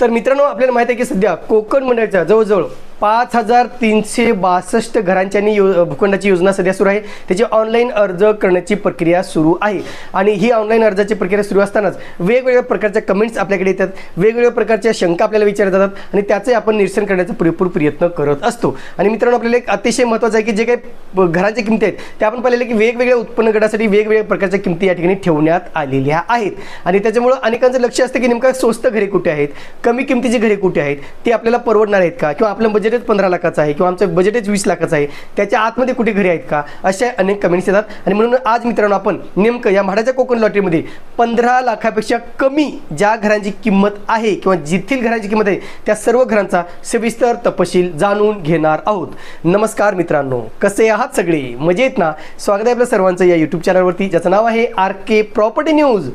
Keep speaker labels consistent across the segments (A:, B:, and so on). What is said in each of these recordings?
A: तर मित्रांनो आपल्याला माहिती आहे की सध्या कोकण मंडळाच्या जवळजवळ पाच हजार तीनशे बासष्ट घरांच्यानी यो भूखंडाची योजना सध्या सुरू आहे. त्याची ऑनलाईन अर्ज करण्याची प्रक्रिया सुरू आहे. आणि ही ऑनलाईन अर्जाची प्रक्रिया सुरू असतानाच वेगवेगळ्या प्रकारच्या कमेंट्स आपल्याकडे येतात वेगवेगळ्या प्रकारच्या शंका आपल्याला विचारल्या जातात आणि त्याचे आपण निरसन करण्याचा पुरेपूर प्रयत्न करत असतो. आणि मित्रांनो आपल्याला एक अतिशय महत्त्वाचं आहे की जे काही घरांच्या किमती आहेत त्या आपण पाहिलेलं की वेगवेगळ्या उत्पन्न गटासाठी वेगवेगळ्या प्रकारच्या किमती या ठिकाणी ठेवण्यात आलेल्या आहेत. आणि त्याच्यामुळं अनेकांचं लक्ष असतं की नेमकं स्वस्त घरे कुठे आहेत कमी किमतीची घरे कुठे आहेत ते आपल्याला परवडणार आहेत का? किंवा आपलं बजेटच पंधरा लाखाचं आहे किंवा आमचं बजेटच वीस लाखाचं आहे त्याच्या आतमध्ये कुठे घरी आहेत का? अशा अनेक कमेंट्स येतात. आणि म्हणून आज मित्रांनो आपण नेमकं या म्हाडाच्या कोकण लॉटरीमध्ये पंधरा लाखापेक्षा कमी ज्या घरांची किंमत आहे किंवा जिथील घरांची किंमत आहे त्या सर्व घरांचा सविस्तर तपशील जाणून घेणार आहोत. नमस्कार मित्रांनो कसे आहात सगळे? मजेत ना? स्वागत आहे आपल्या सर्वांचं या यूट्यूब चॅनलवरती ज्याचं नाव आहे आर के प्रॉपर्टी न्यूज.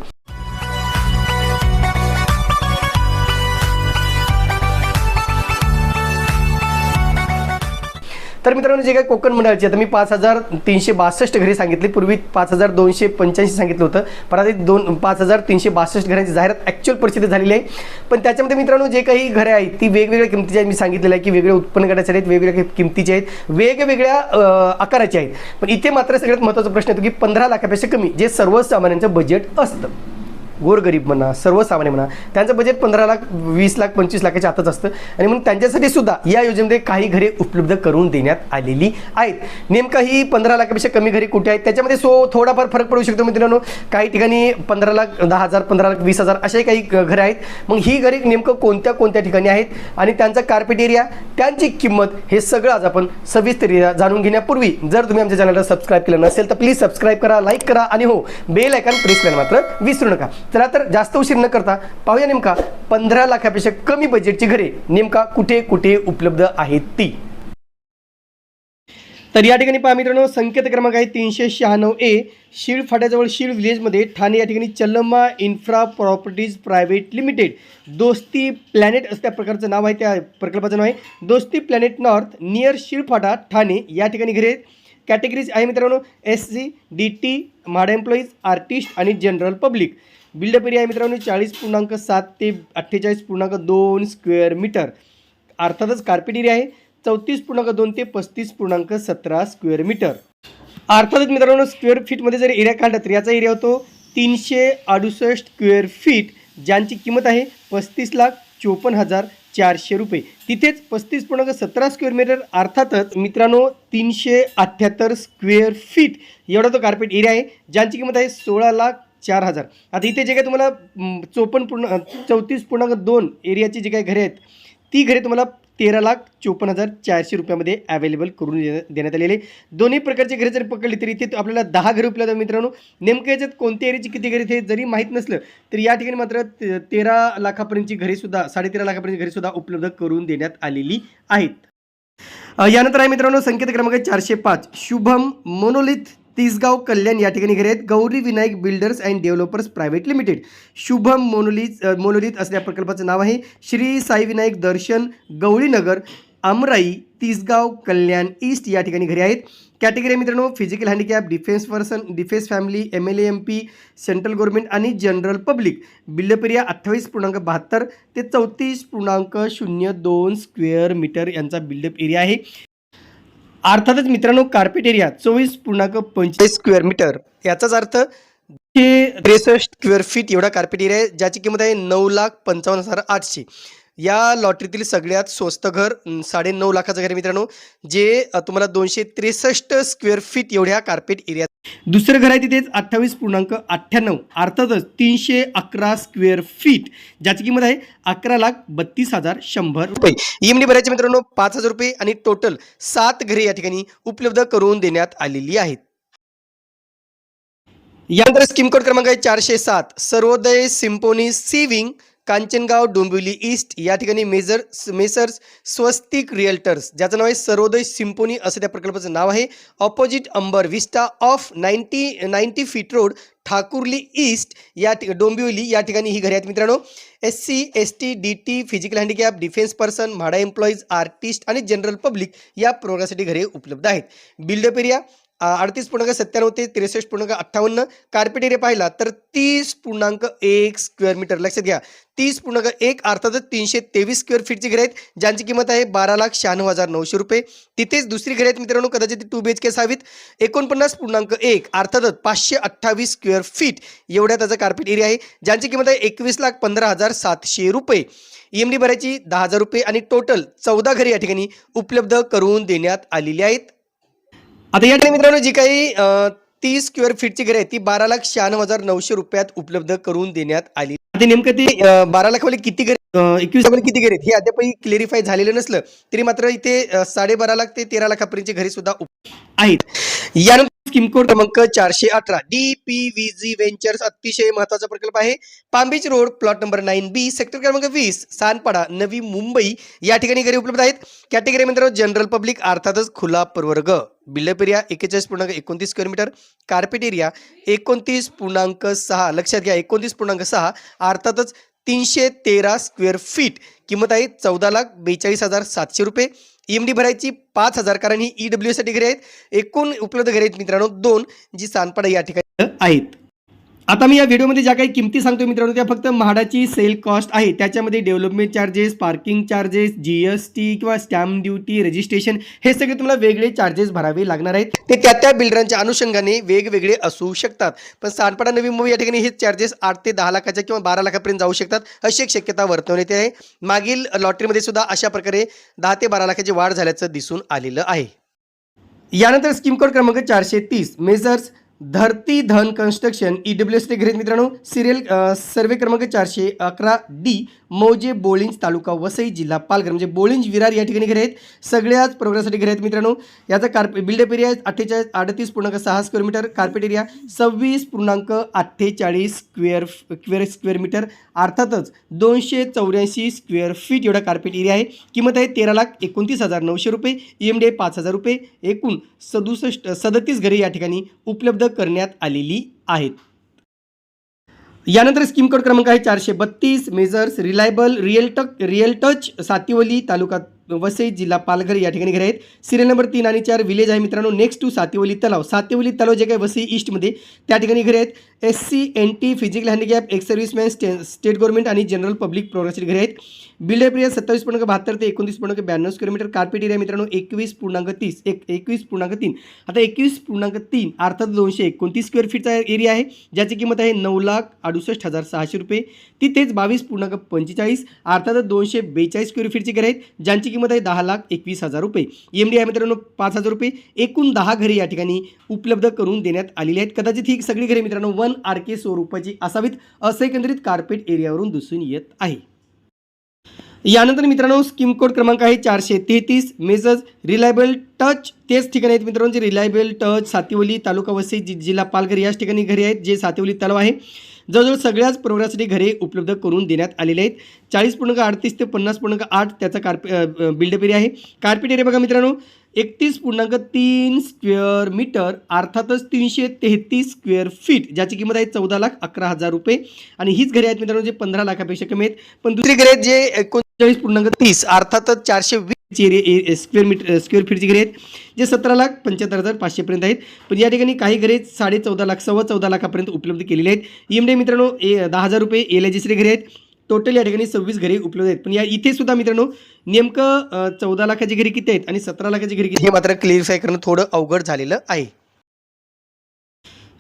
A: तर मित्रांनो जे काही कोकण मंडळाची आता मी पाच हजार तीनशे बासष्ट घरे सांगितली. पूर्वी पाच हजार दोनशे पंच्याऐंशी सांगितलं होतं. पण आता दोन पाच हजार तीनशे बासष्ट घरांची जाहिरात ॲक्च्युअल परिस्थिती झालेली आहे. पण त्याच्यामध्ये मित्रांनो जे काही घरे आहेत ती वेगवेगळ्या किमतीची आहेत. मी सांगितलेलं आहे की वेगळ्या उत्पन्न गटाचे आहेत वेगवेगळ्या किमतीचे आहेत वेगवेगळ्या आकाराचे आहेत. पण इथे मात्र सगळ्यात महत्त्वाचा प्रश्न येतो की पंधरा लाखापेक्षा कमी जे सर्वसामान्यांचं बजेट असतं. गोरगरीब म्हणा सर्वसामान्य म्हणा त्यांचं बजेट पंधरा लाख वीस लाख पंचवीस लाखाच्या आतच असतं. आणि म्हणून त्यांच्यासाठी सुद्धा या योजनेमध्ये काही घरे उपलब्ध करून देण्यात आलेली आहेत. नेमका ही पंधरा लाखापेक्षा कमी घरे कुठे आहेत? त्याच्यामध्ये सो थोडाफार फरक पडू शकतो मित्रांनो. काही ठिकाणी पंधरा लाख दहा हजार पंधरा लाख वीस हजार असे काही घरे आहेत. मग ही घरे नेमकं कोणत्या कोणत्या ठिकाणी आहेत? आणि त्यांचा कार्पेट एरिया त्यांची किंमत हे सगळं आज आपण सविस्तर जाणून घेण्यापूर्वी जर तुम्ही आमच्या चॅनलला सबस्क्राईब केलं नसेल तर प्लीज सबस्क्राईब करा लाईक करा आणि हो बेल आयकॉन प्रेस करायला मात्र विसरू नका. चला तर जास्त उशीर न करता पाहूया नेमका पंधरा लाखापेक्षा कमी बजेटची घरे नेमका कुठे कुठे उपलब्ध आहेत ती. तर या ठिकाणी पहा मित्रांनो संकेत क्रमांक आहे तीनशे शहाण्णव ए शीळ फाट्याजवळ शीळ विलेजमध्ये ठाणे या ठिकाणी Challamma infra properties private limited Dosti planet असं त्या प्रकारचं नाव आहे त्या प्रकल्पाचं नाव आहे. Dosti planet north near Shil Phata Thane या ठिकाणी घरे कॅटेगरीज आहे मित्रांनो S C D T MHADA employees artist आणि general public built up area आहे मित्रांनो चाळीस पूर्णांक सात ते अठ्ठेचाळीस पूर्णांक दोन स्क्वेअर मीटर. अर्थातच कार्पेट एरिया आहे चौतीस पूर्णांक दोन ते पस्तीस पूर्णांक सतरा स्क्वेअर मीटर. अर्थातच मित्रांनो स्क्वेअर फीटमध्ये जर एरिया काढला तर याचा एरिया होतो तीनशे अडुसष्ट स्क्वेअर फीट ज्यांची किंमत आहे पस्तीस लाख चोपन्न हजार चारशे रुपये. तिथेच पस्तीस पूर्णांक सतरा स्क्वेअर मीटर अर्थातच मित्रांनो तीनशे अठ्ठ्याहत्तर स्क्वेअर फीट एवढा तो कार्पेट एरिया आहे ज्यांची किंमत आहे सोळा लाख चार हजार. आता इथे जे काही तुम्हाला चोपन्न पूर्ण चौतीस पूर्णांक दोन एरियाची जी काही घरे आहेत ती घरे तुम्हाला तेरा लाख चोपन्न हजार चारशे रुपयामध्ये अवेलेबल करून देण्यात आलेले दोन्ही प्रकारची घरे जर पकडली तरी इथे आपल्याला दहा घरे उपलब्ध मित्रांनो. नेमकं याच्यात कोणत्या एरियाची किती घरे ते जरी माहीत नसलं तरी या ठिकाणी मात्र ते- तेरा लाखापर्यंतची घरेसुद्धा साडेतेरा लाखापर्यंतची घरेसुद्धा उपलब्ध करून देण्यात आलेली आहेत. यानंतर आहे मित्रांनो संकेत क्रमांक चारशे पाच. शुभम मोनोलिथ तिसगाव कल्याण या ठिकाणी घरे आहेत. Gauri Vinayak builders and developers private limited. Shubham मोनोली मोनोलीत असं या प्रकल्पाचं नाव आहे. श्री साई विनायक दर्शन गवळीनगर आमराई तिसगाव कल्याण ईस्ट या ठिकाणी घरी आहेत. कॅटेगरी मित्रांनो physical handicap defence person defence family M L M P central government आणि general public built up area अठ्ठावीस पूर्णांक बहात्तर ते चौतीस पूर्णांक शून्य दोन स्क्वेअर मीटर यांचा बिल्डअप एरिया आहे. अर्थातच मित्रांनो कार्पेट एरिया चोवीस पूर्णांक पंचेचाळीस स्क्वेअर मीटर याचाच अर्थ त्रेसष्ट स्क्वेअर फीट एवढा कार्पेट एरिया आहे ज्याची किंमत आहे नऊ लाख पंचावन्न हजार आठशे. या लॉटरीतील सगळ्यात स्वस्त घर साडे साडेनऊ लाखाचं घर मित्रांनो जे तुम्हाला दोनशे त्रेसष्ट स्क्वेअर फीट एवढ्या कार्पेट एरियात दुसरं घर आहे तिथेच अठ्ठावीस पूर्णांक अठ्ठ्याण्णव अर्थातच तीनशे अकरा स्क्वेअर फीट ज्याची किंमत आहे अकरा लाख बत्तीस हजार शंभर रुपये. इमनी भरायचे मित्रांनो पाच हजार रुपये आणि टोटल सात घरे या ठिकाणी उपलब्ध करून देण्यात आलेली आहेत. यानंतर स्कीम कोड क्रमांक आहे चारशे सात सर्वोदय सिम्पोनी सिविंग कांचनगाव डोंबिवली ईस्ट या ठिकाणी मेजर मेसर्स स्वस्तिक रिअल्टर्स ज्याचं नाव आहे सर्वोदय सिम्पोनी असं त्या प्रकल्पाचं नाव आहे. Opposite amber vista off ninety ninety feet road Thakurli east या डोंबिवली या ठिकाणी ही घरे आहेत मित्रांनो. S C S T D T physical handicap defence person MHADA employees artist आणि जनरल पब्लिक या प्रोग्रामसाठी घरे उपलब्ध आहेत. बिल्डअप एरिया अडतीस पूर्णांक सत्त्याण्णव ते त्रेसष्ट पूर्णांक अठ्ठावन्न. कार्पेट एरिया पाहिला तर तीस पूर्णांक एक स्क्वेअर मीटर लक्षात घ्या. तीस पूर्णांक एक अर्थातच तीनशे तेवीस स्क्वेअर फीटची घरे आहेत ज्यांची किंमत आहे बारा लाख शहाण्णव हजार नऊशे रुपये. तिथेच दुसरी घरे आहेत मित्रांनो कदाचित टू बी एच के असावीत. एकोणपन्नास पूर्णांक एक अर्थातच पाचशे अठ्ठावीस स्क्वेअर फीट एवढ्या त्याचा कार्पेट एरिया आहे ज्यांची किंमत आहे एकवीस लाख पंधरा हजार सातशे रुपये. ई एम डी भरायची दहा हजार रुपये आणि टोटल चौदा घरे या ठिकाणी उपलब्ध करून देण्यात आलेली आहेत. आता या ठिकाणी मित्रांनो जी काही तीस स्क्वेअर फीटची घरे आहेत ती बारा लाख शहाण्णव हजार नऊशे रुपयात उपलब्ध करून देण्यात आली. आता नेमकं ते बारा लाखावाले किती घरे एकवीस लाखावाले किती घरे आहेत? हे अद्यापही क्लेरिफाय झालेलं नसलं. तरी मात्र इथे साडेबारा लाख ते तेरा लाखापर्यंतची घरे सुद्धा आहेत. यानंतर स्कीम कोड क्रमांक चारशे अठरा D P V G ventures अतिशय महत्त्वाचा प्रकल्प आहे. Palm beach road plot number nine B sector क्रमांक वीस सानपाडा नवी मुंबई या ठिकाणी घरी उपलब्ध आहेत. कॅटेगरी मित्रांनो जनरल पब्लिक अर्थातच खुला प्रवर्ग. बिल्लपेरिया एरिया एकेचाळीस पूर्णांक एकोणतीस किलोमीटर कार्पेट एरिया एकोणतीस पूर्णांक सहा. लक्षात घ्या एकोणतीस पूर्णांक सहा अर्थातच तीनशे तेरा स्क्वेअर फीट. किंमत आहे चौदा लाख बेचाळीस हजार सातशे रुपये. ई एम डी भरायची पाच हजार कारण ही ई साठी घरे आहेत. एकूण उपलब्ध घरे आहेत मित्रांनो दोन जी सानपाडा या ठिकाणी आहेत. आता मी या व्हिडिओमध्ये ज्या काही किमती सांगतो मित्रांनो त्या फक्त म्हाडाची सेल कॉस्ट आहे. त्याच्यामध्ये development charges parking charges G S T किंवा स्टॅम्प ड्युटी रजिस्ट्रेशन हे सगळे तुम्हाला वेगळे चार्जेस भरावे लागणार आहेत. ते त्या त्या बिल्डरांच्या अनुषंगाने वेगवेगळे असू शकतात. पण सानपाडा नवी मुंबई या ठिकाणी हे चार्जेस आठ ते दहा लाखाच्या किंवा बारा लाखापर्यंत जाऊ शकतात अशी एक शक्यता वर्तवण्यात येते. आहे मागील लॉटरीमध्ये सुद्धा अशा प्रकारे दहा ते बारा लाखाची वाढ झाल्याचं दिसून आलेलं आहे. यानंतर स्कीम कोड क्रमांक चारशे तीस majors Dharti Dhan construction E W S T घरे मित्रांनो सिरियल सर्वे क्रमांक चारशे अकरा डी मौजे बोळिंज तालुका वसई जिल्हा पालघर. म्हणजे बोळिंज विरार या ठिकाणी घरे आहेत. सगळ्याच प्रोग्रामसाठी घरे आहेत मित्रांनो. याचा कार्पे बिल्डअप एरिया अठ्ठेचाळीस अडतीस पूर्णांक सहा स्क्वेअर मीटर कार्पेट एरिया सव्वीस पूर्णांक अठ्ठेचाळीस स्क्वेअर स्क्वेअर स्क्वेअर मीटर अर्थातच दोनशे चौऱ्याऐंशी स्क्वेअर फीट एवढा कार्पेट एरिया आहे. किंमत आहे तेरा लाख एकोणतीस हजार नऊशे रुपये. ई एम डी आहे पाच हजार रुपये. एकूण सदुसष्ट सदतीस घरे या ठिकाणी उपलब्ध करण्यात आलेली आहेत. यानंतर स्कीम कोड क्रमांक आहे चारशे बत्तीस. Majors reliable real tuck real touch Sativali taluka Vasai जिल्हा पालघर या ठिकाणी घरे आहेत. सिरियल नंबर तीन आणि चार विलेज आहे मित्रांनो. नेक्स्ट टू सातेवली तलाव. सातेवली तलाव जे काही वसई ईस्टमध्ये त्या ठिकाणी घरे आहेत. S C N T physical handicap ex serviceman stay state government आणि जनरल पब्लिक प्रोग्रेसचे घरे आहेत. बिल्डर प्रिया सत्तावीस पूर्णांक बहात्तर ते एकोणतीस पूर्णांक ब्याण्णव स्क्वेअर मीटर कार्पेट एरिया मित्रांनो. एकवीस पूर्णांक तीस. एक एकवीस पूर्णांक तीन. आता एकवीस पूर्णांक तीन अर्थात दोनशे एकोणतीस स्क्वेअर फीटचा एरिया आहे. ज्याची किंमत आहे नऊ लाख अडुसष्ट हजार सहाशे रुपये. तिथेच बावीस पूर्णांक पंचेचाळीस अर्थात दोनशे बेचाळीस स्क्वेअर फीटची घरे आहेत. ज्यांची किंमत आहे दहा लाख एकवीस हजार रुपये. एम डी आहे मित्रांनो पाच हजार रुपये. एकूण दहा घरे या ठिकाणी उपलब्ध करून देण्यात आलेली आहेत. कदाचित ही सगळी घरे मित्रांनो वन आर के स्वरूपाची असावीत असं एकंदरीत कार्पेट एरियावरून दिसून येत आहे. यानंतर मित्रांनो स्कीम कोड क्रमांक आहे चारशे तेहतीस. मेजर्स रिलायबल टच तेच ठिकाणी आहेत मित्रांनो जे रिलायबल टच सातिवली तालुका वसई जि जिल्हा पालघर याच ठिकाणी घरे आहेत जे सातिवली तलाव आहे. जवळजवळ सगळ्याच प्रोग्रामसाठी घरे उपलब्ध करून देण्यात आलेले आहेत. चाळीस पूर्णांक अडतीस ते पन्नास पूर्णांक आठ त्याचा कार्पे बिल्डअप एरिया आहे. कार्पेट एरिया बघा मित्रांनो एकतीस पूर्णांक तीन स्क्वेअर मीटर अर्थातच तीनशे तेहतीस स्क्वेअर फीट ज्याची किंमत आहे चौदा लाख अकरा हजार रुपये. आणि हीच घरे आहेत मित्रांनो जे पंधरा लाखापेक्षा कमी आहेत. पण दुसरी घरे आहेत जे एकोणचाळीस पूर्णांक तीस अर्थातच चारशे वीस ए स्क्वेअर मीटर स्क्वेअर फीटची घरे आहेत जे सतरा लाख पंच्याहत्तर हजार पाचशेपर्यंत आहेत. पण या ठिकाणी काही घरे साडे चौदा लाख सव्वा चौदा लाखापर्यंत उपलब्ध केलेले आहेत. ई एम डी मित्रांनो ए दहा हजार रुपये एल आय घरे आहेत. टोटल या ठिकाणी सव्वीस घरे उपलब्ध आहेत. पण या इथे सुद्धा मित्रांनो नेमकं चौदा लाखाची घरे किती आहेत आणि सतरा लाखाची घरे किती हे मात्र क्लिअरिफाय करणं थोडं अवघड झालेलं आहे.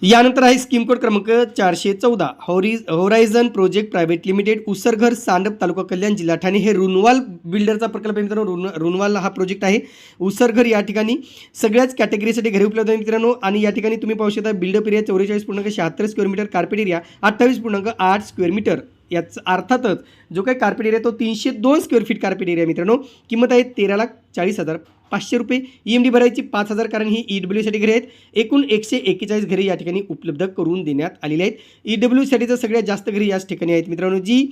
A: यानंतर आहे स्कीम कोड क्रमांक चारशे चौदा. हॉरिज horizon project private limited Usarghar Sandap taluka Kalyan जिल्हा ठाणे हे रुनवाल बिल्डरचा प्रकल्प आहे मित्रांनो. रुन रुनवाल हा प्रोजेक्ट आहे. उसरघर या ठिकाणी सगळ्याच कॅटेगरीसाठी घरी उपलब्ध आहे मित्रांनो. आणि या ठिकाणी तुम्ही पाहू शकता बिल्डअप एरिया चौवेचाळीस पूर्णांक शहात्तर स्क्वेअर मीटर कार्पेट एरिया अठ्ठावीस पूर्णांक आठ स्क्वेअर मीटर याचा अर्थातच जो काही कार्पेट एरिया तो तीनशे दोन स्क्वेअर फीट कार्पेट एरिया मित्रांनो. किंमत आहे तेरा लाख चाळीस हजार पाचशे रुपये. ई एम डी भरायची पाच हजार कारण ही ई डब्ल्यूसाठी घरे आहेत. एकूण एकशे एक्केचाळीस घरे या ठिकाणी उपलब्ध करून देण्यात आलेली आहेत. ई डब्ल्यूसाठीचं सगळ्यात जास्त घरे याच ठिकाणी आहेत मित्रांनो जी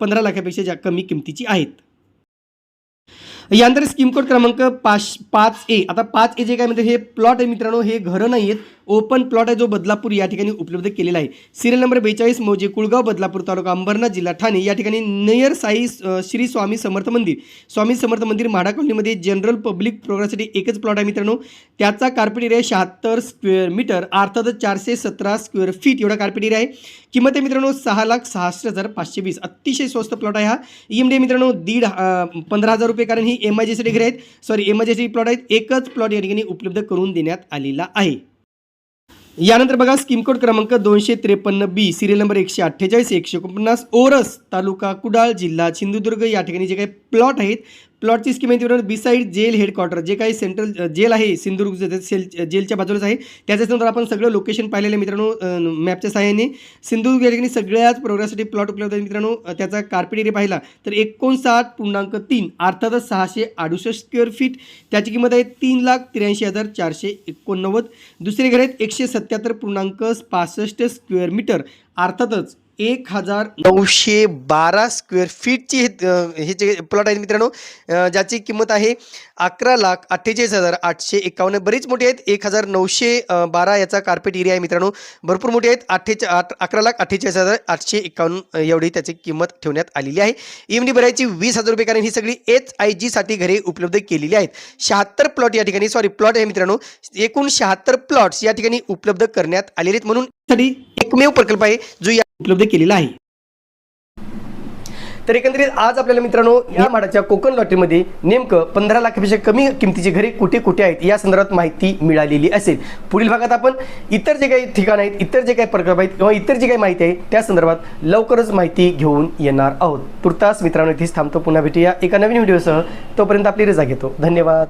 A: पंधरा लाखापेक्षा ज्या कमी किमतीची आहेत. यानंतर स्कीम कोड क्रमांक पाच पाच ए. आता पाच ए जे काय म्हणते हे प्लॉट आहे मित्रांनो हे घरं नाही आहेत ओपन प्लॉट आहे जो बदलापूर या ठिकाणी उपलब्ध केलेला आहे. सिरियल नंबर बेचाळीस मौजे कुळगाव बदलापूर तालुका अंबरनाथ जिल्हा ठाणे या ठिकाणी नयर साई श्री स्वामी समर्थ मंदिर. स्वामी समर्थ मंदिर म्हाडा कॉलनीमध्ये जनरल पब्लिक प्रोग्रेससाठी एकच प्लॉट आहे मित्रांनो. त्याचा कार्पेट एरिया शहात्तर स्क्वेअर मीटर अर्थातच चारशे सतरा स्क्वेअर फीट एवढा कार्पेट एरिया आहे. किंमत आहे मित्रांनो सहा लाख सहासष्ट हजार पाचशे वीस. अतिशय स्वस्त प्लॉट आहे हा. ई एम डी मित्रांनो दीड पंधरा हजार रुपये कारण ही एम आय जीसाठी घर आहेत. सॉरी एम आय जीसाठी प्लॉट आहेत. एकच प्लॉट या ठिकाणी उपलब्ध करून देण्यात आलेला आहे. यानंतर बघा स्कीम कोड क्रमांक दोनशे त्रेपन्न बी सिरियल नंबर एकशे अठ्ठेचाळीस एकशे एकोणपन्नास ओरस तालुका कुडाळ जिल्हा सिंधुदुर्ग या ठिकाणी जे काही प्लॉट आहेत प्लॉटची स्कीम आहे बी बिसाईड जेल हेडक्वार्टर जे काही सेंट्रल जेल आहे सिंधुदुर्ग सेल जेलच्या बाजूलाच आहे. त्याच्यानंतर आपण सगळं लोकेशन पाहिलेलं आहे मित्रांनो मॅपच्या सहाय्याने. सिंधुदुर्ग या ठिकाणी सगळ्याच प्रोग्रेससाठी प्लॉट उपलब्ध आहे मित्रांनो. त्याचा कार्पेट एरिया पाहिला तर एकोणसाठ पूर्णांक तीन अर्थातच सहाशे अडुसष्ट स्क्वेअर फीट त्याची किंमत आहे तीन लाख त्र्याऐंशी हजार चारशे एकोणनव्वद. दुसरे घर आहेत एकशे सत्याहत्तर पूर्णांक पासष्ट स्क्वेअर मीटर अर्थातच एक हजार नऊशे बारा स्क्वेअर फीटची हे हे जे प्लॉट आहेत मित्रांनो ज्याची किंमत आहे अकरा लाख अठ्ठेचाळीस हजार आठशे एकावन्न. बरीच मोठी आहेत. एक हजार नऊशे बारा याचा कार्पेट एरिया आहे मित्रांनो. भरपूर मोठी आहेत. अठ्ठेचा आठ अकरा लाख अठ्ठेचाळीस हजार आठशे एकावन्न एवढी त्याची किंमत ठेवण्यात आलेली आहे. एम भरायची वीस हजार रुपये कारण ही सगळी एच आय जीसाठी घरे उपलब्ध केलेली आहेत. शहात्तर प्लॉट या ठिकाणी सॉरी प्लॉट आहे मित्रांनो. एकूण शहात्तर प्लॉट्स या ठिकाणी उपलब्ध करण्यात आलेले आहेत. म्हणून एकमेव प्रकल्प आहे जो या उपलब्ध केलेला आहे. तर एकंदरीत आज आपल्याला मित्रांनो या माडाच्या कोकण लॉटरीमध्ये नेमकं पंधरा लाखापेक्षा कमी किमतीची घरे कुठे कुठे आहेत या संदर्भात माहिती मिळालेली असेल. पुढील भागात आपण इतर जे काही ठिकाण आहेत इतर जे काही प्रकल्प आहेत किंवा इतर जी काही माहिती आहे त्या संदर्भात लवकरच माहिती घेऊन येणार आहोत. तुर्तास मित्रांनो इथेच थांबतो. पुन्हा भेटूया एका नवीन व्हिडिओसह. तोपर्यंत आपली रजा घेतो. धन्यवाद.